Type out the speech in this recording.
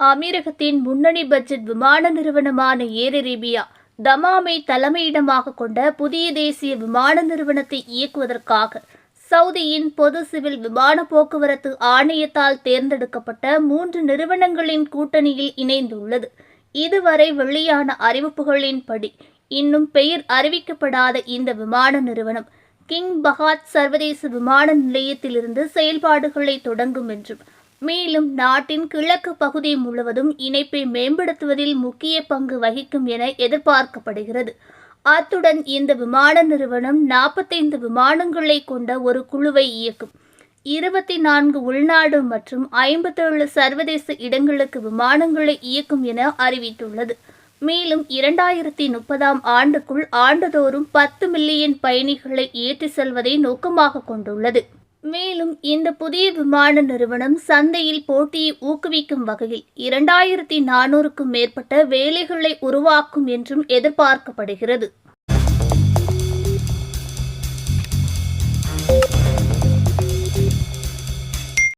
அமீரகத்தின் முன்னணி பட்ஜெட் விமான நிறுவனமான ஏர் அரேபியா தமாமை தலைமையிடமாக கொண்ட புதிய தேசிய விமான நிறுவனத்தை இயக்குவதற்காக சவுதியின் பொது சிவில் விமான போக்குவரத்து ஆணையத்தால் தேர்ந்தெடுக்கப்பட்ட மூன்று நிறுவனங்களின் கூட்டணியில் இணைந்துள்ளது. இதுவரை வெளியான அறிவிப்புகளின்படி இன்னும் பெயர் அறிவிக்கப்படாத இந்த விமான நிறுவனம் கிங் பஹாத் சர்வதேச விமான நிலையத்திலிருந்து செயல்பாடுகளை தொடங்கும் என்றும் மேலும் நாட்டின் கிழக்கு பகுதி முழுவதும் இணைப்பை மேம்படுத்துவதில் முக்கிய பங்கு வகிக்கும் என எதிர்பார்க்கப்படுகிறது. அத்துடன் இந்த விமான நிறுவனம் நாற்பத்தைந்து விமானங்களை கொண்ட ஒரு குழுவை இயக்கும். இருபத்தி நான்கு உள்நாடு மற்றும் ஐம்பத்தேழு சர்வதேச இடங்களுக்கு விமானங்களை இயக்கும் என அறிவித்துள்ளது. மேலும் இரண்டாயிரத்தி முப்பதாம் ஆண்டுக்குள் ஆண்டுதோறும் பத்து மில்லியன் பயணிகளை ஏற்றி செல்வதை நோக்கமாக கொண்டுள்ளது. மேலும் இந்த புதிய விமான நிறுவனம் சந்தையில் போட்டியை ஊக்குவிக்கும் வகையில் இரண்டாயிரத்தி நானூறுக்கும் மேற்பட்ட வேலைகளை உருவாக்கும் என்றும் எதிர்பார்க்கப்படுகிறது.